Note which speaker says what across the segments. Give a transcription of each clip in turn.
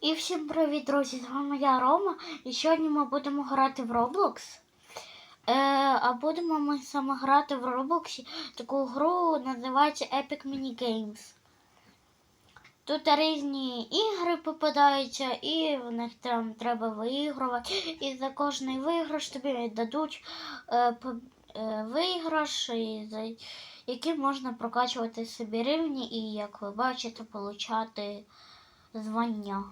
Speaker 1: І всім привіт, друзі! З вами я Рома. І сьогодні ми будемо грати в Roblox. Е, а будемо ми саме грати в Roblox. Таку гру називається Epic Mini Games. Тут різні ігри попадаються, і в них там треба виігрувати. І за кожний виграш тобі дадуть е, е, виграш, і за які можна прокачувати собі рівні, і, як ви бачите, получати звання.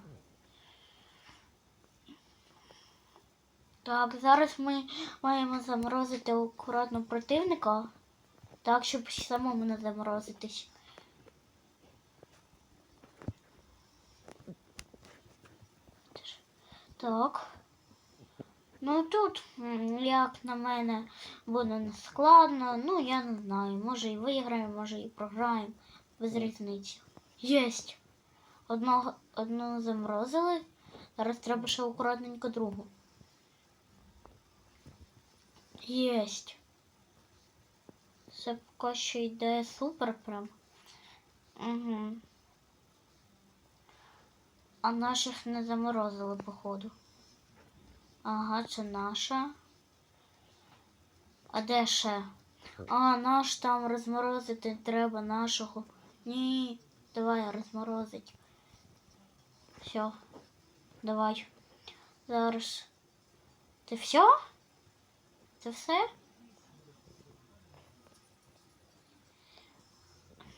Speaker 1: Так, зараз ми маємо заморозити акуратно противника, так, щоб самому не заморозитись. Так. Ну тут, як на мене, буде не складно. Ну, я не знаю. Може і виграємо, може і програємо. Без різниці. Єсть. Одного, одну заморозили. Зараз треба ще акуратненько другу. Єсть. Це що йде супер прям. Угу. А наших не заморозили, походу. Ага, це наша. А де ще? А, наш там розморозити треба нашого. Ні, давай розморозить. Все. Давай. Зараз. Це все? Це все?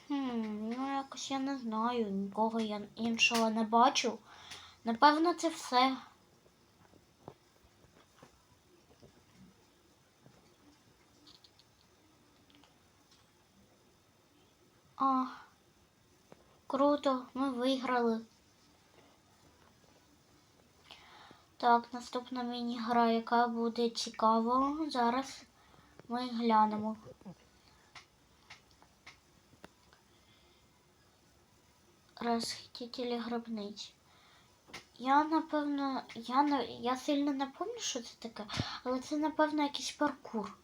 Speaker 1: Хм, ну якось я не знаю, нікого я іншого не бачу. Напевно, це все. А, круто, ми виграли. Так, наступна міні-гра, яка буде цікава. Зараз ми глянемо. Розхитителі гробниць. Я напевно, я я сильно не пам'ятаю, що це таке, але це, напевно, якийсь паркур.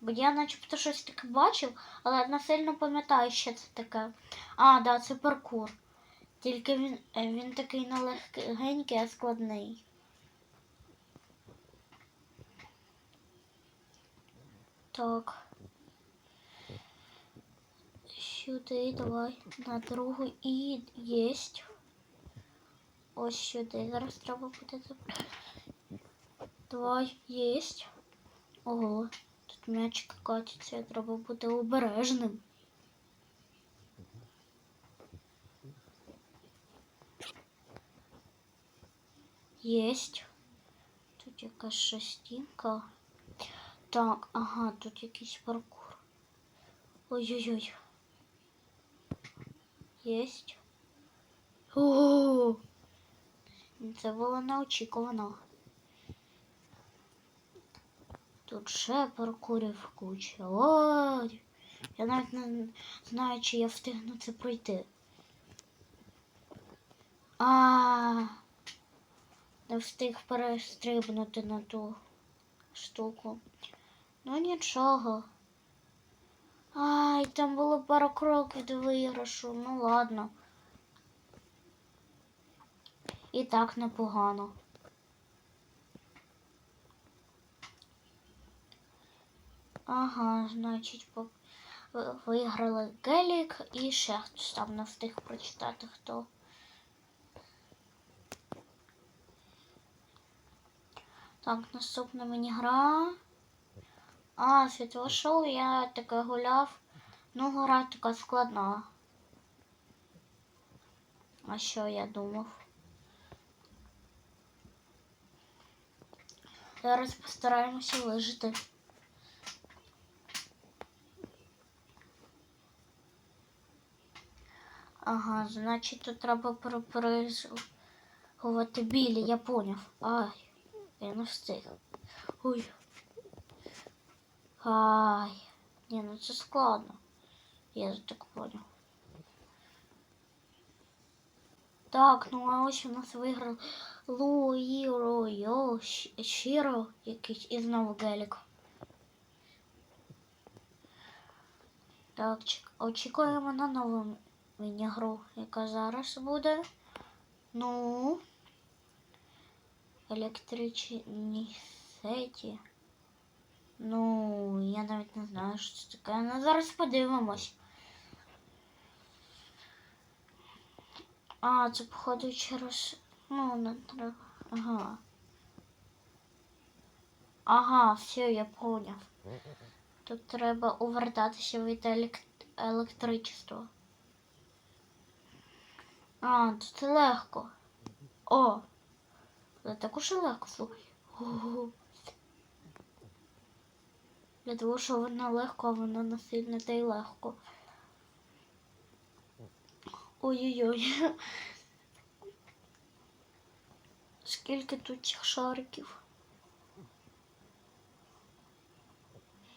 Speaker 1: Бо я начебто щось таке бачив, але не сильно пам'ятаю, що це таке. А, да, це паркур. Тільки він, е, він такий не легенький, а складний. Так. Сюди, давай. На другу і єсть. Ось сюди. Зараз треба буде забрати. Давай, єсть. Ого, тут м'ячик катиться, треба бути обережним. Єсть. Тут якась шестінка. Так, ага, тут якийсь паркур. Ой-ой-ой. Єсть. О! Це було неочікувано. Тут ще паркурів куча. Ой! Я навіть не знаю, чи я встигну це пройти. А, не встиг перестрибнути на ту штуку. Ну нічого. Ай, там було пару кроків до виграшу. Ну ладно. І так непогано. Ага, значить, виграли Гелік і ще хтось там не встиг прочитати хто. Так, наступна мені гра. А, світло шоу я таке гуляв. Ну, гра така складна. А що я думав? Зараз постараємося вижити. Ага, значить тут треба перепризувати білі, я поняв. Ай, я не встиг. Ой. Ай. Ні, ну це складно. Я так поняв. Так, ну а ось у нас виграв Луїро Йо Шіро якийсь і знову Гелік. Так, очікуємо на нову міні-гру, яка зараз буде. Ну. Електричні сеті. Ну, я навіть не знаю, що це таке. Ну, зараз подивимось. А, це походу через. Ну, не треба. Ага. Ага, все, я поняв. Тут треба увертатися від елек... електричества. А, тут легко. О! Це також легко. Ого. Для того, що вона легко, а вона не сильно та й легко. Ой-ой-ой. Скільки тут цих шариків?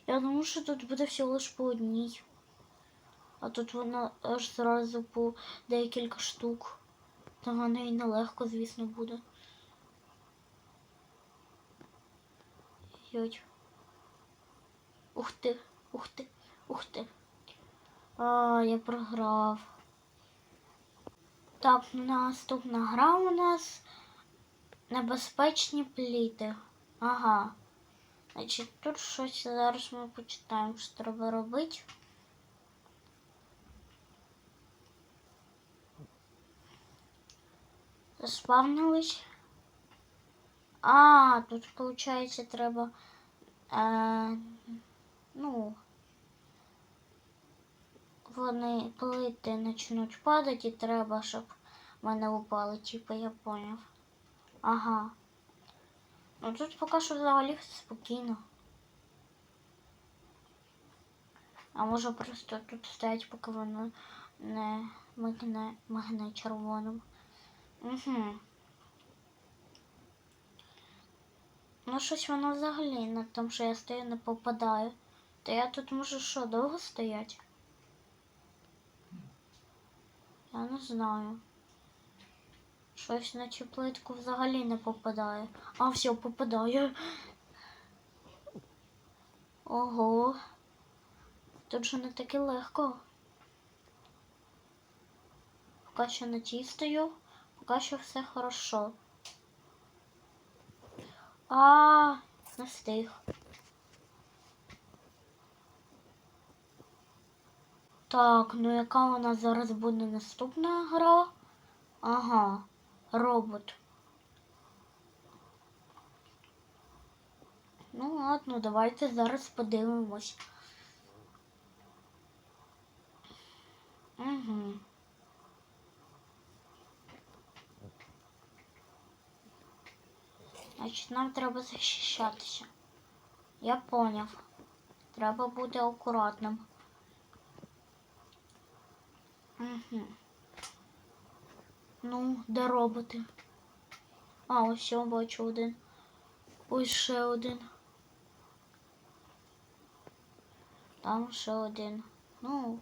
Speaker 1: Я думаю, що тут буде всього лиш по одній. А тут вона аж зразу по декілька штук. Та вона і нелегко, звісно, буде. Йой. Ух ти, ух ти, ух ти. А, я програв. Так, наступна гра у нас небезпечні пліти. Ага. Значить, тут щось зараз ми почитаємо, що треба робити. Заспавнились. А, тут, виходить, треба. Е, ну. Вони плити почнуть падати і треба, щоб мене упали, типу, я поняв. Ага. Ну тут поки що взагалі спокійно. А може просто тут стоять, поки воно не мигне, мигне червоним. Угу. Ну щось воно взагалі на тому, що я стою, не попадаю. Та я тут можу що, довго стоять? Я не знаю. Щось на цю плитку взагалі не попадає. А, все, попадає. Ого. Тут же не таке легко. Поки що на тій стою, поки що все хорошо. А, не встиг. Так, ну яка у нас зараз буде наступна гра? Ага, робот. Ну ладно, давайте зараз подивимось. Угу. Значить, нам треба захищатися. Я поняв. Треба бути акуратним. Угу. Ну, де роботи? А, ось я бачу один. Ось ще один. Там ще один. Ну.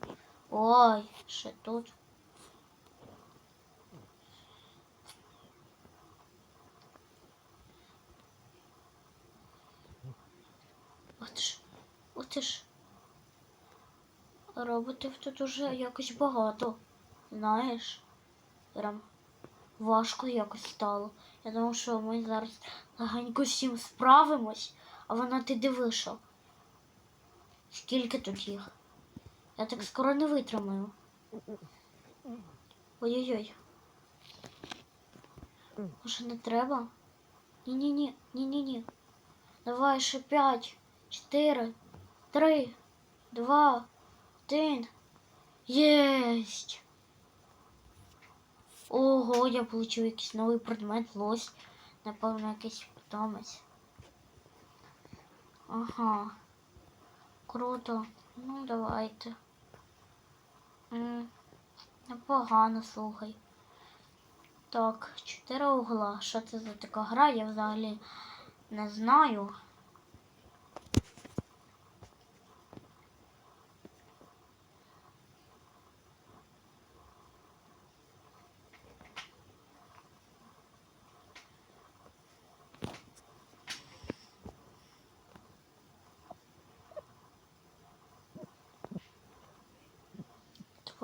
Speaker 1: Ой, ще тут. От ж, от ж. Роботів тут уже якось багато. Знаєш, прям важко якось стало. Я думав, що ми зараз легенько всім справимось, а вона ти дивиша. Скільки тут їх? Я так скоро не витримаю. Ой-ой-ой. Може не треба? Ні-ні-ні, ні-ні-ні. Давай ще п'ять, чотири, три, два, один. Єсть. Ого, я получив якийсь новий предмет, лось. Напевно, якийсь питомець. Ага. Круто. Ну, давайте. Непогано, слухай. Так, чотири угла. Що це за така гра? Я взагалі не знаю.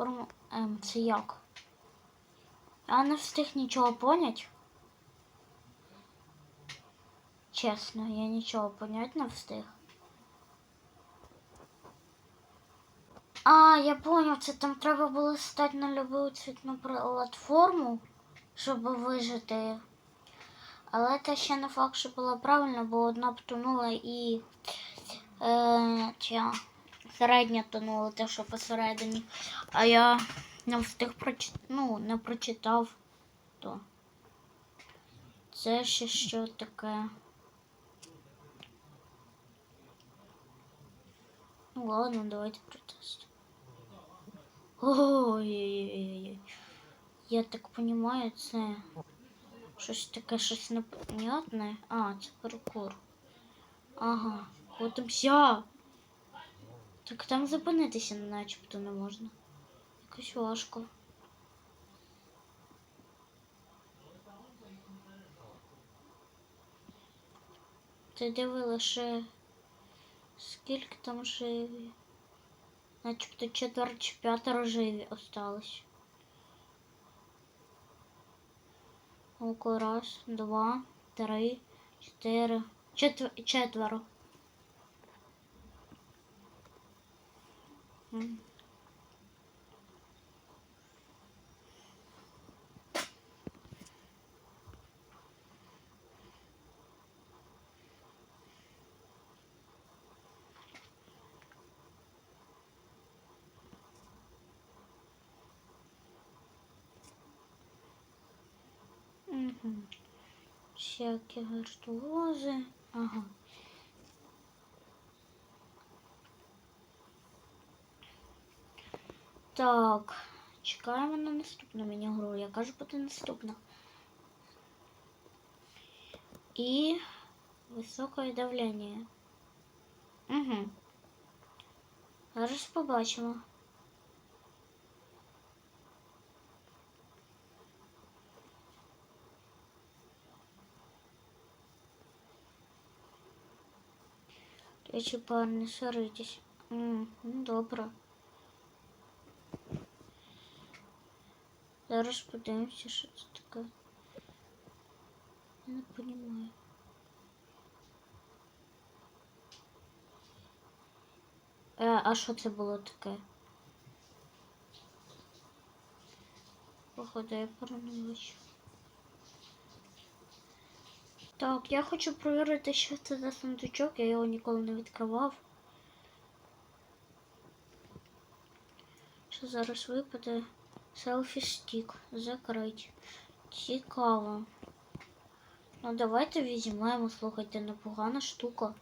Speaker 1: Форму М, це як? Я не встиг нічого понять. Чесно, я нічого понять не встиг. А, я поняв, це там треба було стати на любу цвітну платформу, щоб вижити. Але це ще не факт, що було правильно, бо одна потонула і е, ця середня тонула, те, що посередині. А я не встиг прочитати, ну, не прочитав то. Це ще що таке. Ну ладно, давайте протестим. Ой-ой-ой. Я так понимаю, це щось таке, щось непонятне. А, це паркур. Ага, ходимся. Так там зупинитися начебто не можна. Якось важко. Ти диви лише скільки там живі? Начебто четверо чи п'ятеро живі осталось. Око раз, два, три, чотири. Четвер... Четверо. Всякі віртуози. Ага. Так, чекаємо на наступну міні-гру. Яка ж буде наступна? І високе давлення. Угу. Зараз побачимо. Речі, парні, соритесь. М, Ну, добре. Зараз подивимося, що це таке. Я не розумію. Е, а що це було таке? Походу, я паранойч. Так, я хочу перевірити, що це за сундучок, я його ніколи не відкривав. Що зараз випаде? Селфі стік. Закрить. Цікаво. Ну давайте візьмемо, слухайте, непогана штука.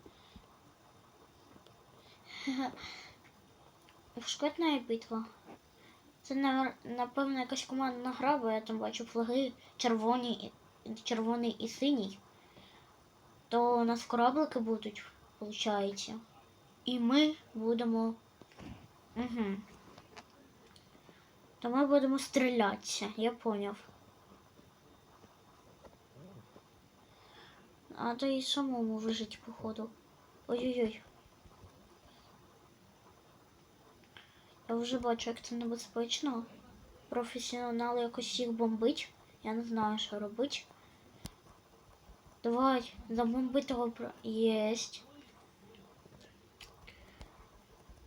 Speaker 1: Шкетна битва. Це напевно якась командна гра, бо я там бачу флаги червоні, червоний і синій. То у нас кораблики будуть, виходить. І ми будемо. Угу. То ми будемо стрілятися, я поняв. А то і самому вижити, походу. Ой-ой-ой. Я вже бачу, як це небезпечно. Професіонал якось їх бомбить. Я не знаю, що робити. Давай, забомби того про. Єсть.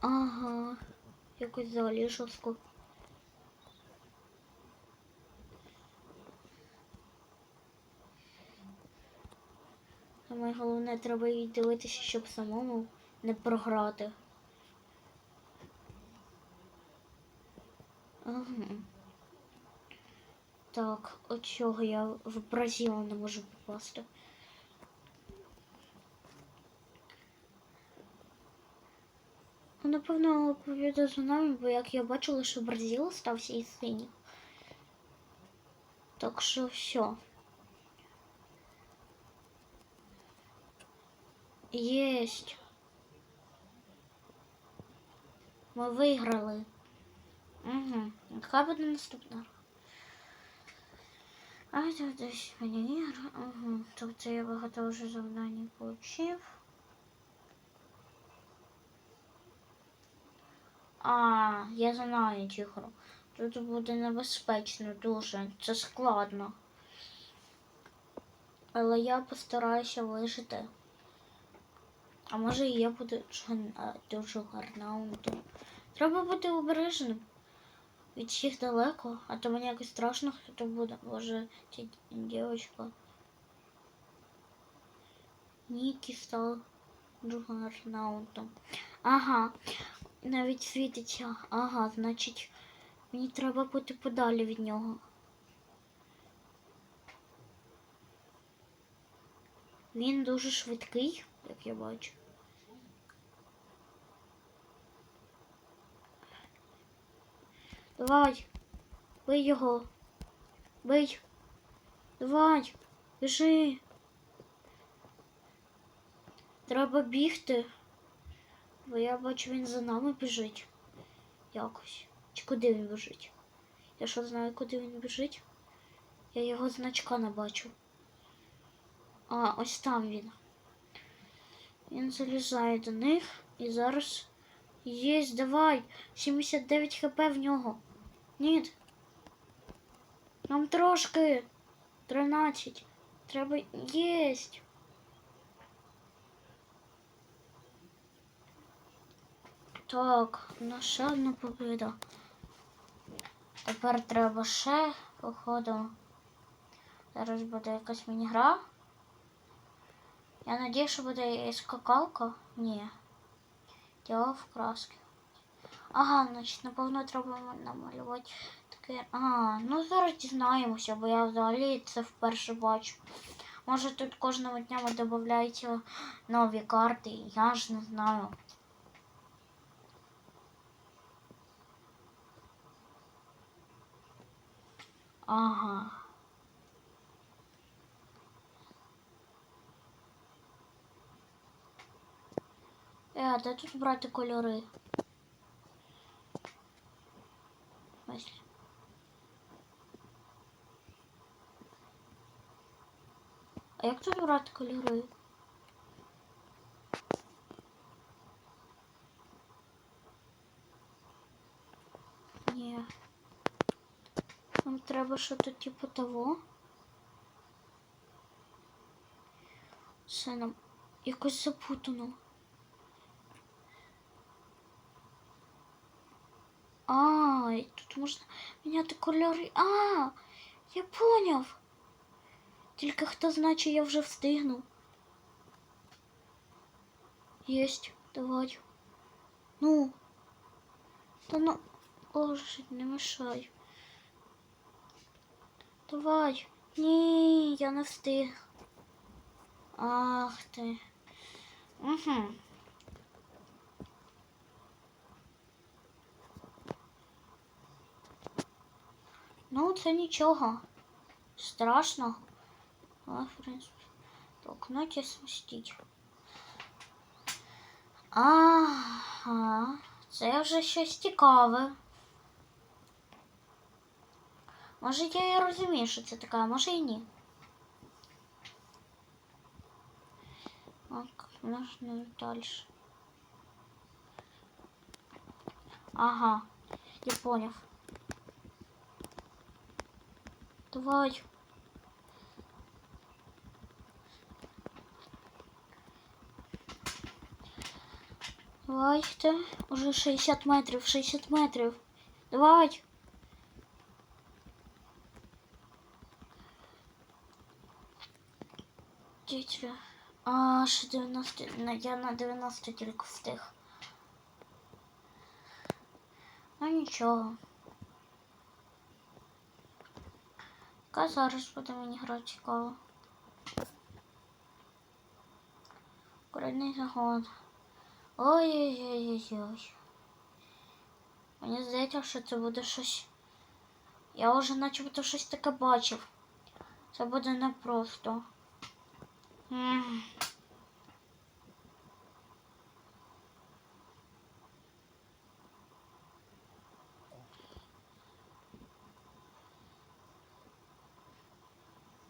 Speaker 1: Ага. Якось взагалі жорстко. Саме головне, треба їй дивитися, щоб самому не програти. Ага. Так, от чого я в Бразил не можу попасти. Ну, Напевно, повіде за нами, бо як я бачила, що Бразил стався із синіх. Так що все. Єсть. Ми виграли. Угу. Яка буде наступна? А це десь мені Угу. Тобто я багато вже завдань получив. А, я знаю цю гру. Тут буде небезпечно дуже. Це складно. Але я постараюся вижити. А може і я буду дуже гарнаунтом. Треба бути обережним. Від всіх далеко, а то мені якось страшно, хто то буде. Боже, ця дівчинка. Нікі став джугарнаутом. Ага, навіть світиться. Ага, значить, мені треба бути подалі від нього. Він дуже швидкий, як я бачу. Давай, бий його. Бий. Давай, біжи. Треба бігти. Бо я бачу, він за нами біжить. Якось. Чи куди він біжить? Я що знаю, куди він біжить? Я його значка не бачу. А, ось там він. Він залізає до них і зараз. Єсть, давай! 79 хп в нього. Ні. Нам трошки. 13. Треба єсть. Так, ще одна побіда. Тепер треба ще, походу. Зараз буде якась міні-гра. Я надію, що буде і скакалка. Ні. Діло в краски. Ага, значить, напевно, треба намалювати таке. А, ну зараз дізнаємося, бо я взагалі це вперше бачу. Може тут кожного дня додаються нові карти, я ж не знаю. Ага. Е, а де тут брати кольори? Ось. А як тут брати кольори? Ні. Нам треба що то типу того. Все нам якось запутано. А, і тут можна міняти кольори. А, я поняв. Тільки хто знає, чи я вже встигну. Єсть, давай. Ну. Та ну. Боже, не мешай. Давай. Ні, я не встиг. Ах ти. Угу. Ну, це нічого. Страшно. Але, в принципі, толкнуть смістіть. Ага, це вже щось цікаве. Може, я і розумію, що це таке, а може і ні. Так, можна далі. Ага, я поняв. Давай. Давайте. Уже 60 метрів, 60 метрів. Давай. Дітля. А, ще 90. на- Я на 90 тільки встиг. Ну нічого. Яка зараз буде мені гра цікава? Корольний загон. Ой-ой-ой-ой-ой. Мені здається, що це буде щось. Я вже начебто щось таке бачив. Це буде непросто. М.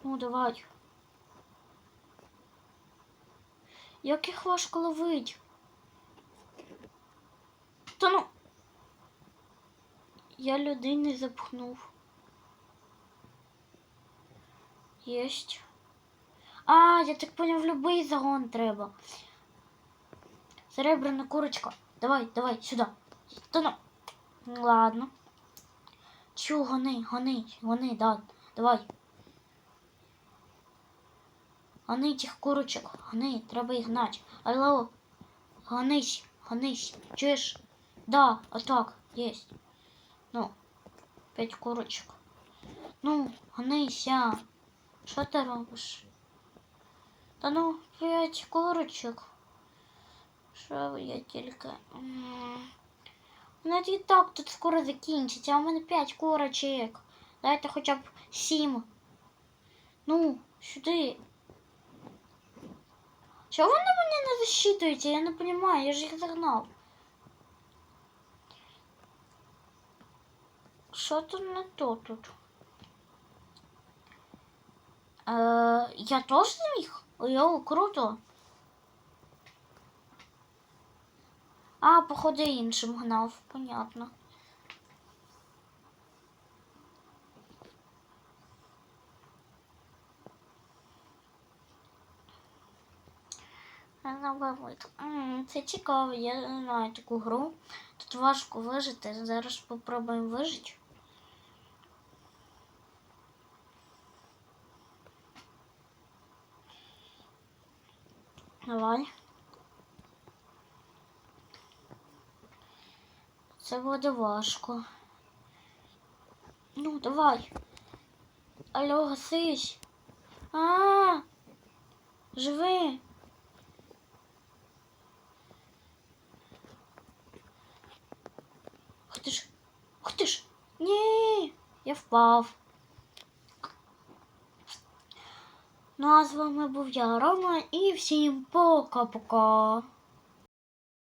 Speaker 1: Ну, давай. Як їх важко ловить? Та ну. Я людини запхнув. Єсть. А, я так поняв, любий загон треба. Серебряна курочка. Давай, давай, сюди. Та. Ну, Ладно. Чу, гони, гони, гони, да. Давай. Гони тих курочок. Гони, треба їх гнати. Алло. Гонись, гонись. Чуєш? Да, отак, єсть. Ну, п'ять курочок. Ну, гонися. Що ти робиш? Та ну, п'ять курочок. Що я тільки. Навіть і так тут скоро закінчиться, а в мене п'ять курочок. Дайте хоча б сім. Ну, сюди. Чого вони мене не засчитуються? Я не розумію, я ж їх загнав. Що тут не то тут? Е, я теж зміг? Йоу, круто. А, походу іншим гнав, понятно. Це цікаво, я знаю таку гру. Тут важко вижити. Зараз спробуємо вижити. Давай. Це буде важко. Ну, давай. Алло, гасись. А, живи. Ух ти ж. Ух ти ж. Ні, я впав. Ну а з вами був я, Рома, і всім пока-пока.